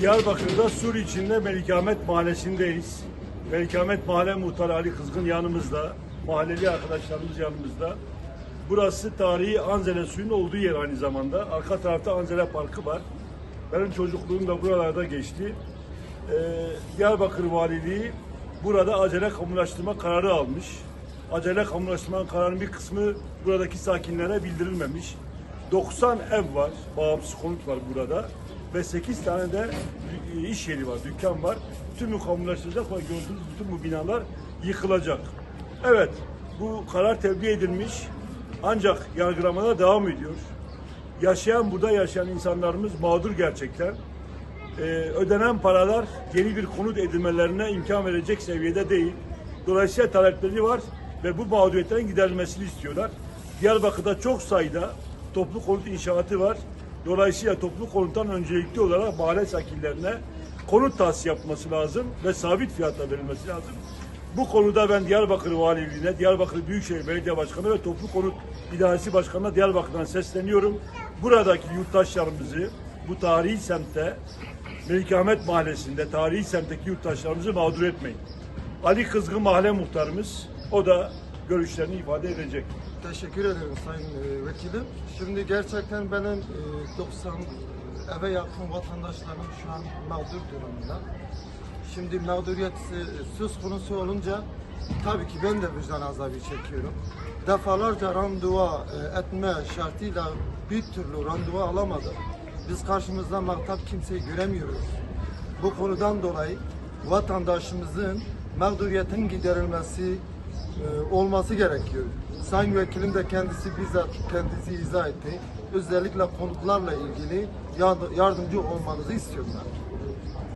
Diyarbakır'da Sur içinde Melikamet Mahallesi'ndeyiz. Melikamet Mahalle Muhtarı Ali Kızgın yanımızda. Mahalleli arkadaşlarımız yanımızda. Burası tarihi Anzele suyun olduğu yer aynı zamanda. Arka tarafta Anzele Parkı var. Benim çocukluğum da buralarda geçti. Ee, Diyarbakır Valiliği burada acele kamulaştırma kararı almış. Acele kamulaştırma kararının bir kısmı buradaki sakinlere bildirilmemiş. 90 ev var, bağımsız konut var burada ve 8 tane de iş yeri var, dükkan var. Tümü kamulaştıracak ve gördüğünüz bütün bu binalar yıkılacak. Evet, bu karar tebliğ edilmiş ancak yargılamada devam ediyor. Yaşayan, burada yaşayan insanlarımız mağdur gerçekten. Ee, ödenen paralar yeni bir konut edinmelerine imkan verecek seviyede değil. Dolayısıyla talepleri var ve bu mağduriyetlerin giderilmesini istiyorlar. Diyarbakır'da çok sayıda toplu konut inşaatı var. Dolayısıyla toplu konuttan öncelikli olarak mahalle sakinlerine konut tahsis yapması lazım ve sabit fiyatla verilmesi lazım. Bu konuda ben Diyarbakır Valiliğine, Diyarbakır Büyükşehir Belediye Başkanı ve Toplu Konut İdaresi Başkanı'na Diyarbakır'dan sesleniyorum. Buradaki yurttaşlarımızı bu tarihi semtte Melikamet Mahallesi'nde tarihi semtteki yurttaşlarımızı mağdur etmeyin. Ali Kızgın Mahalle Muhtarımız o da görüşlerini ifade edecek. Teşekkür ederim Sayın e, Vekilim. Şimdi gerçekten benim e, 90 eve yakın vatandaşlarım şu an mağdur durumunda. Şimdi mağduriyet e, söz konusu olunca tabii ki ben de vicdan azabı çekiyorum. Defalarca randevu e, etme şartıyla bir türlü randevu alamadık. Biz karşımızda muhatap kimseyi göremiyoruz. Bu konudan dolayı vatandaşımızın mağduriyetin giderilmesi e, olması gerekiyor. Sayın Vekilim de kendisi bizzat kendisi izah etti. Özellikle konutlarla ilgili yardı- yardımcı olmanızı istiyorlar.